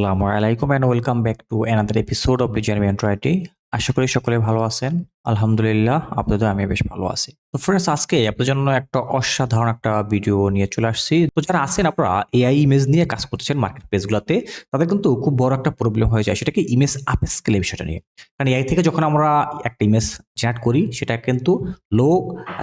আসসালামু আলাইকুম and welcome back to another episode of Bijoy এন্ট্রাইটি আশা করি সকলে ভালো আছেন। আলহামদুলিল্লাহ, আপনাদের আমি বেশ ভালো আছি। ফ্রেন্ডস আজকে আপনার জন্য একটা অসাধারণ একটা ভিডিও নিয়ে চলে আসছি। তো যারা আছেন, আপনারা এআই ইমেজ নিয়ে কাজ করতেছেন মার্কেট প্লেসগুলোতে তাদের কিন্তু খুব বড় একটা প্রবলেম হয়ে যায়। সেটাকে ইমেজ আপ স্কেলে বিষয়টা নিয়ে। কারণ এআই থেকে যখন আমরা একটা ইমেজ জেনারেট করি, সেটা কিন্তু low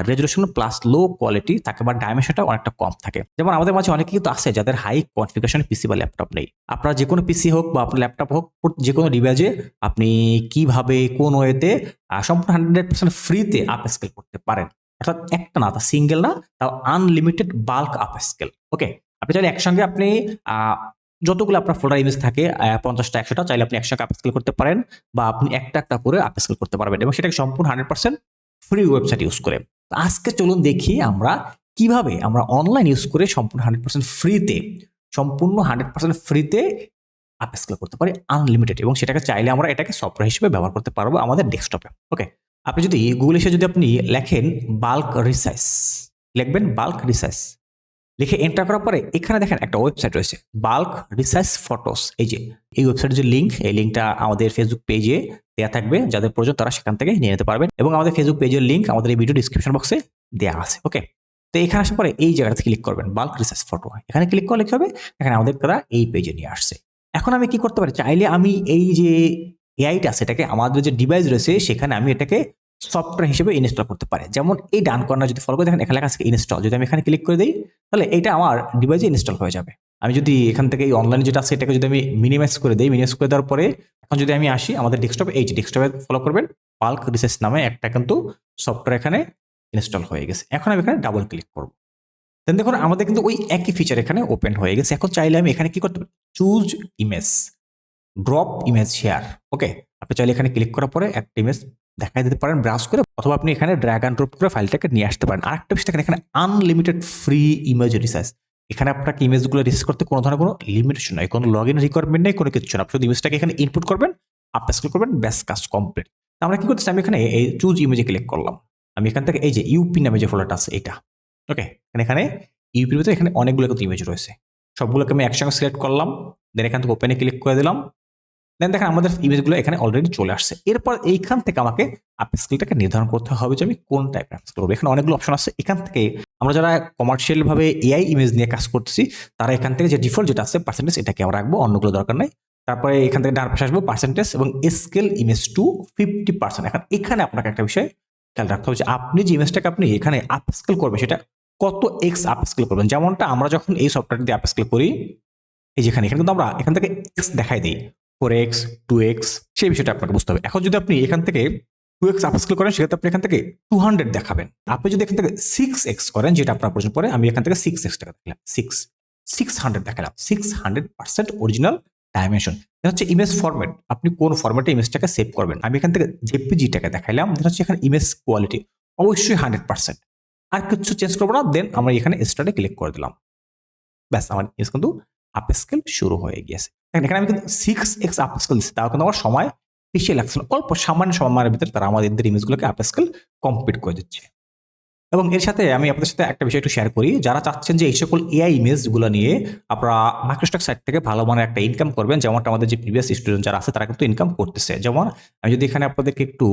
resolution plus low quality থাকে বা ডাইমেনশনটা অনেকটা কম থাকে। যেমন আমাদের মাঝে অনেকে কিন্তু আছে যাদের হাই কনফিগারেশন পিসি বা ল্যাপটপ নেই। আপনার যে কোনো পিসি হোক বা আপনার ল্যাপটপ হোক যে কোনো ডিভাইসে আপনি কীভাবে, কোন ওয়েতে সম্পূর্ণ হান্ড্রেড পার্সেন্ট ফ্রিতে আপ স্কেল করতে পারেন। অর্থাৎ একটা না, তা সিঙ্গেল না, তাও unlimited bulk upscale okay আপনি চাইলে একসঙ্গে আপনি যতগুলো আপনার ফোল্ডার ইমেজ থাকে পঞ্চাশটা, একশোটা, চাইলে আপনি একসঙ্গে আপ স্কেল করতে পারেন বা আপনি একটা একটা করে আপ স্কেল করতে পারবেন এবং সেটাকে সম্পূর্ণ hundred percent free website use করে। আজকে চলুন দেখি আমরা কীভাবে আমরা অনলাইন ইউজ করে সম্পূর্ণ হান্ড্রেড পার্সেন্ট ফ্রিতে সম্পূর্ণ হান্ড্রেড পার্সেন্ট ফ্রিতে আপ স্কেল করতে পারি আনলিমিটেড এবং সেটাকে চাইলে আমরা এটাকে সফটওয়্যার হিসেবে ব্যবহার করতে পারব আমাদের ডেস্কটপে ওকে আপনি যদি গুগল এসে যদি আপনি লেখেন বাল্ক রিসাইজ লিখবেন বাল্ক রিসাইজ লিখে এন্টার করার পরে এখানে দেখেন একটা ওয়েবসাইট রয়েছে বাল্ক রিসার্চ ফটোস এই যে, এই ওয়েবসাইটের যে লিঙ্ক এই লিঙ্কটা আমাদের ফেসবুক পেজে দেওয়া থাকবে, যাদের প্রয়োজন তারা সেখান থেকে নিয়ে নিতে পারবেন এবং আমাদের ফেসবুক পেজের লিঙ্ক আমাদের এই ভিডিও ডিসক্রিপশন বক্সে দেওয়া আছে ওকে তো এখানে আসার পরে এই জায়গাটাতে ক্লিক করবেন বাল্ক রিসার্চ ফটো এখানে ক্লিক করলে কি হবে? এখানে আমাদের তারা এই পেজে নিয়ে আসছে। এখন আমি কি করতে পারি? চাইলে আমি এই যে এআইটা সেটাকে আমাদের যে ডিভাইস রয়েছে, সেখানে আমি এটাকে সফটওয়্যার হিসেবে ইনস্টল করতে পারি। যেমন এই ডান কর্নার যদি ফলো করে, দেখেন এখানে লেখা ইনস্টল যদি আমি এখানে ক্লিক করে দিই, তাহলে এটা আমার ডিভাইসে ইনস্টল হয়ে যাবে। আমি যদি এখান থেকে এই অনলাইনে যেটা আছে, এটাকে যদি আমি মিনিমাইজ করে দিই মিনিমাইজ করে দেওয়ার পরে, এখন যদি আমি আসি, আমাদের ডেস্কটপে এই যে ডেস্কটপে ফলো করবেন, পাল্ক রিসার্চ নামে একটা কিন্তু সফটওয়্যার এখানে ইনস্টল হয়ে গেছে। এখন আমি এখানে ডাবল ক্লিক করব। দেন দেখুন, আমাদের কিন্তু ওই একই ফিচার এখানে ওপেন হয়ে গেছে। এখন চাইলে আমি এখানে কি করতে পারি? Choose image drop image share okay আপনি চাইলে এখানে ক্লিক করার পরে একটা ইমেজ দেখাই দিতে পারেন ব্রাউজ করে, অথবা আপনি এখানে ড্র্যাগ অ্যান্ড ড্রপ করে ফাইলটাকে নিয়ে আসতে পারেন। আরেকটা বিষয় দেখেন, এখানে আনলিমিটেড ফ্রি ইমেজ রিসার্চ এখানে আপনাকে ইমেজগুলো রিসার্চ করতে কোনো ধরনের কোনো লিমিটেশন নয় কোনো লগ ইন রিকোয়ারমেন্ট নেই, কোনো কিছু না আপনি শুধু ইমেজটাকে এখানে ইনপুট করবেন আপনি স্কুল করবেন, ব্যাস, কাজ কমপ্লিট আমরা কি করতেছি, আমি এখানে এই চুজ ইমেজে ক্লিক করলাম। আমি এখান থেকে এই যে ইউপি নামে যে ফোল্ডারটা আছে, এটা ওকে এখানে এখানে ইউপির ভিতরে এখানে অনেকগুলো কিন্তু ইমেজ রয়েছে। সবগুলোকে আমি একসঙ্গে সিলেক্ট করলাম দেন এখান থেকে ওপেনে ক্লিক করে দিলাম। দেন দেখেন আমাদের ইমেজগুলো এখানে অলরেডি চলে আসছে। এরপর এইখান থেকে আমাকে আপ স্কিলটাকে নির্ধারণ করতে হবে যে আমি কোন টাইপের আপ স্কিল করব। এখানে অনেকগুলো অপশন আছে। এখান থেকে আমরা যারা কমার্শিয়াল ভাবে এআই ইমেজ নিয়ে কাজ করতেছি, তারা এখান থেকে যে ডিফল্ট যেটা আছে পার্সেন্টেজ এটাকে আমরা রাখব, অন্যগুলো দরকার নাই। তারপরে এখান থেকে ডান পাশে আসব পার্সেন্টেজ এবং scale image to fifty percent এখন এখানে আপনাকে একটা বিষয় খেয়াল রাখতে হবে যে আপনি যে ইমেজটাকে আপনি এখানে আপ স্কেল করবেন, সেটা কত এক্স আপ স্কেল করবেন? যেমনটা আমরা যখন এই সফটওয়্যার দিয়ে আপ স্কেল করি, এই যেখানে এখানে কিন্তু আমরা এখান থেকে এক্স দেখাই দিই। ফোর এক্স টু এক্স সেই বিষয়টা আপনাকে বুঝতে হবে। এখন যদি আপনি এখান থেকে টু এক্স আপস্কেল করেন, সেক্ষেত্রে আপনি এখান থেকে টু হান্ড্রেড দেখাবেন। আপনি যদি এখান থেকে সিক্স এক্স করেন, যেটা আপনার প্রয়োজন পড়ে, আমি এখান থেকে সিক্স এক্স টাকা দেখালাম। সিক্স সিক্স হান্ড্রেড দেখালাম। Six hundred percent original dimension এটা হচ্ছে ইমেজ ফরম্যাট আপনি কোন ফরম্যাটে ইমেজটাকে সেভ করবেন? আমি এখান থেকে জেপিজিটাকে দেখাইলাম। এটা হচ্ছে এখানে ইমেজ কোয়ালিটি অবশ্যই হান্ড্রেড পার্সেন্ট আর কিছু চেঞ্জ করব না দেন আমরা এখানে স্টার্টে ক্লিক করে দিলাম। ব্যাস, আমার ইমেজ কিন্তু আপ স্কেল শুরু হয়ে গিয়েছে। এখানে আমি কিন্তু সিক্স এক্স আপস্কেল দিচ্ছি, তাও কিন্তু আমার সময় পিছিয়ে লাগছে অল্প সামান্য সময়ের ভিতরে তারা আমাদের ইমেজগুলোকে আপস্কেল কমপ্লিট করে দিচ্ছে। এবং এর সাথে আমি আপনাদের সাথে একটা বিষয় একটু শেয়ার করি। যারা চাচ্ছেন যে এই সকল এআই ইমেজগুলো নিয়ে আপনারা মাইক্রোস্টক সাইট থেকে ভালো মানের একটা ইনকাম করবেন, যেমনটা আমাদের যে প্রিভিয়াস স্টুডেন্ট যারা আছে তারা কিন্তু ইনকাম করতেছে। যেমন আমি যদি এখানে আপনাদেরকে একটু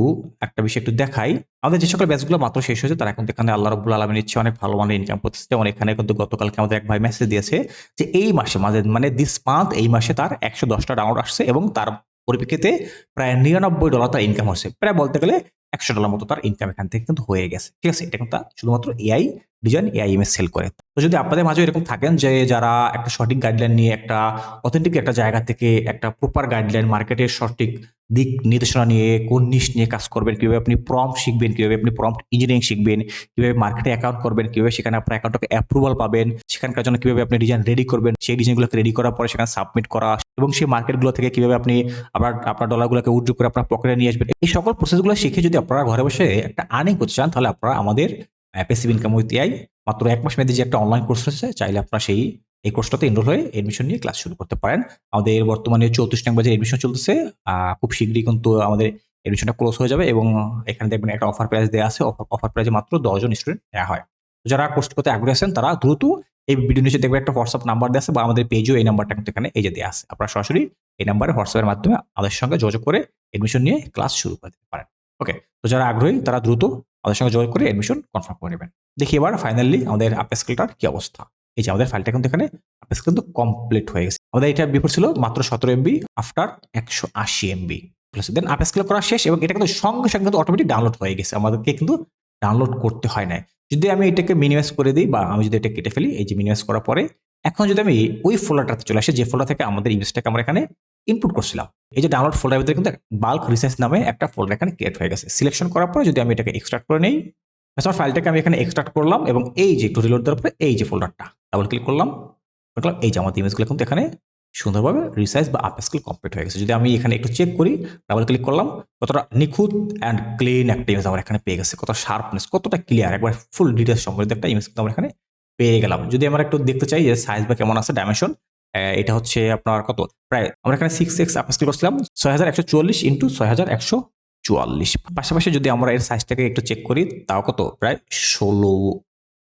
একটা বিষয় একটু দেখাই, আমাদের যে সকল ব্যাচগুলো মাত্র শেষ হয়েছে, তারা কিন্তু এখানে আল্লাহ রব্বুল আলমিন ইচ্ছে অনেক ভালো মানের ইনকাম করতেছে। যেমন এখানে কিন্তু গতকালকে আমাদের এক ভাই মেসেজ দিয়েছে যে এই মাসে মাঝে মানে দিস মান্থ এই মাসে তার একশো দশটা ডাউনলোড আসছে এবং তার পরিপ্রেক্ষিতে প্রায় নিরানব্বই ডলার তার ইনকাম হচ্ছে। প্রায় বলতে গেলে একশো ডলার মতো তার ইনকাম এখান থেকে কিন্তু হয়ে গেছে। ঠিক আছে? এটা কিন্তু শুধুমাত্র এআই ডিজাইন এআই এম সেল করে। তো যদি আপনাদের মাঝে এরকম থাকেন যে যারা একটা সঠিক গাইডলাইন নিয়ে একটা অথেন্টিক একটা জায়গা থেকে একটা প্রপার গাইডলাইন মার্কেটের সঠিক দিক নির্দেশনা নিয়ে, কোন নিশ নিয়ে কাজ করবেন, কীভাবে আপনি প্রম শিখবেন, কীভাবে আপনি প্রম্পট ইঞ্জিনিয়ারিং শিখবেন, কীভাবে মার্কেটে অ্যাকাউন্ট করবেন, কীভাবে সেখানে আপনার অ্যাকাউন্টকে অ্যাপ্রুভাল পাবেন, সেখানকার জন্য কীভাবে আপনি ডিজাইন রেডি করবেন, সেই ডিজাইনগুলোকে রেডি করার পরে সেখানে সাবমিট করা এবং সেই মার্কেটগুলো থেকে কীভাবে আপনি আবার আপনার ডলারগুলোকে উজ্জু করে আপনার পকেটে নিয়ে আসবেন। এই সকল প্রসেসগুলো শিখে যদি আপনারা ঘরে বসে একটা আর্নিং করতে চান, তাহলে আপনারা আমাদের প্যাসিভ ইনকাম উইথ এআই মাত্র এক মাস মেয়াদী যে একটা অনলাইন কোর্স রয়েছে চাইলে আপনারা সেই, এই কোর্সটাতে এনরোল হয়ে এডমিশন নিয়ে ক্লাস শুরু করতে পারেন। আমাদের বর্তমানে চৌত্রিশ টাকা বাজে এডমিশন চলতেছে খুব শীঘ্রই কিন্তু আমাদের এডমিশনটা ক্লোজ হয়ে যাবে এবং এখানে দেখবেন একটা অফার প্রাইস দেওয়া আছে অফার প্রাইসে মাত্র দশজন স্টুডেন্ট নেওয়া হয়। যারা কোর্স করতে আগ্রহী আছেন, তারা দ্রুত এই ভিডিও নিচে দেখবে একটা হোয়াটসঅ্যাপ নাম্বার দেওয়া আছে বা আমাদের পেজও এই নাম্বারটা কিন্তু এখানে এই যে দেওয়া আছে। আপনারা সরাসরি এই নাম্বারে হোয়াটসঅ্যাপের মাধ্যমে আমাদের সঙ্গে যোগাযোগ করে এডমিশন নিয়ে ক্লাস শুরু করে দিতে পারেন। ওকে তো যারা আগ্রহী, তারা দ্রুত আমাদের সঙ্গে যোগাযোগ করে এডমিশন কনফার্ম করে নেবেন। দেখি এবার ফাইনালি আমাদের আপেস্কেলটার কি অবস্থা। এই যে আমাদের ফাইলটা কিন্তু এখানে আপেস্কেল কিন্তু কমপ্লিট হয়ে গেছে। আমাদের এটা বিফোর ছিল মাত্র সতেরো এমবি আফটার একশো আশি এমবি দেন আপেস্কেল করা শেষ এবং এটা কিন্তু সঙ্গে সঙ্গে কিন্তু অটোমেটিক ডাউনলোড হয়ে গেছে। আমাদেরকে কিন্তু ডাউনলোড করতে হয় না যদি আমি এটাকে মিনিমাইজ করে দিই বা আমি যদি এটা কেটে ফেলি, এই যে মিনিমাইজ করার পরে, এখন যদি আমি ওই ফোল্ডারটাতে চলে আসি, যে ফোল্ডার থেকে আমাদের ইমেজটাকে আমরা এখানে ইনপুট করছিলাম। এই যে ডাউনলোড ফোল্ডার ভিতরে কিন্তু বাল্ক রিসার্চ নামে একটা ফোল্ডার এখানে ক্রিয়েট হয়ে গেছে। সিলেকশন করার পরে যদি আমি এটাকে এক্সট্রাক্ট করে নেই আমার ফাইলটাকে আমি এখানে এক্সট্রাক্ট করলাম এবং এই যে একটু রিলোড দেওয়ার পরে এই যে ফোল্ডারটা ডাবল ক্লিক করলাম। দেখলাম এই যে আমাদের ইমেজগুলো কিন্তু এখানে সুন্দরভাবে রিসাইজ বা আপস্কেল কমপ্লিট হয়ে গেছে। যদি আমি এখানে একটু চেক করি ডাবল ক্লিক করলাম, কতটা নিখুঁত অ্যান্ড ক্লিন একটা ইমেজ আমার এখানে পেয়ে গেছে কত শার্পনেস কতটা ক্লিয়ার একবার ফুল ডিটেলস সম্বন্ধিত একটা ইমেজ কিন্তু আমরা এখানে পেয়ে গেলাম। যদি আমরা একটু দেখতে চাই যে সাইজ বা কেমন আছে ডাইমেনশন এটা হচ্ছে আপনার কত? প্রায় আমরা এখানে সিক্স এক্স আপস্কেল করছিলাম ছয় হাজার একশো চুয়াল্লিশ ইন্টু ছয় হাজার একশো চুয়াল্লিশ। পাশাপাশি যদি আমরা এর সাইজটাকে একটু চেক করি, তাও কত? প্রায় ষোলো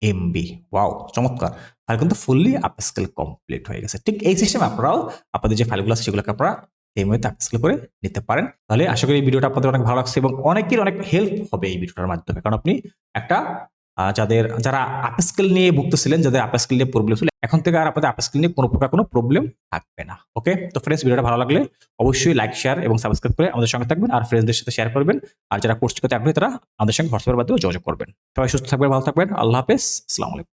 এমবি ওয়াও চমৎকার। ফাইল কিন্তু ফুললি আপস্কেল কমপ্লিট হয়ে গেছে। ঠিক এই সিস্টেমে আপনারাও আপনাদের যে ফাইলগুলো আছে, সেগুলোকে আপনারা এই মধ্যে আপস্কেল করে নিতে পারেন। তাহলে আশা করি এই ভিডিওটা আপনাদের অনেক ভালো লাগছে এবং অনেকের অনেক হেল্প হবে এই ভিডিওটার মাধ্যমে। কারণ আপনি একটা যাদের, যারা আপস্কেল নিয়ে ভুক্ত ছিলেন, যাদের আপস্কেল নিয়ে প্রবলেম ছিল, এখন থেকে আর আপনাদের আপস্কেল নিয়ে কোনো প্রকার কোনো প্রবলেম থাকবে না ওকে তো ফ্রেন্ডস ভিডিওটা ভালো লাগলে অবশ্যই লাইক শেয়ার এবং সাবস্ক্রাইব করে আমাদের সঙ্গে থাকবেন আর ফ্রেন্ডসদের সাথে শেয়ার করবেন। আর যারা কোর্স করতে আগ্রহী, তারা আমাদের সঙ্গে হোয়াটসঅ্যাপের মাধ্যমে যোগাযোগ করবেন। সবাই সুস্থ থাকবেন, ভালো থাকবেন। আল্লাহ হাফেজ। আসসালামু আলাইকুম।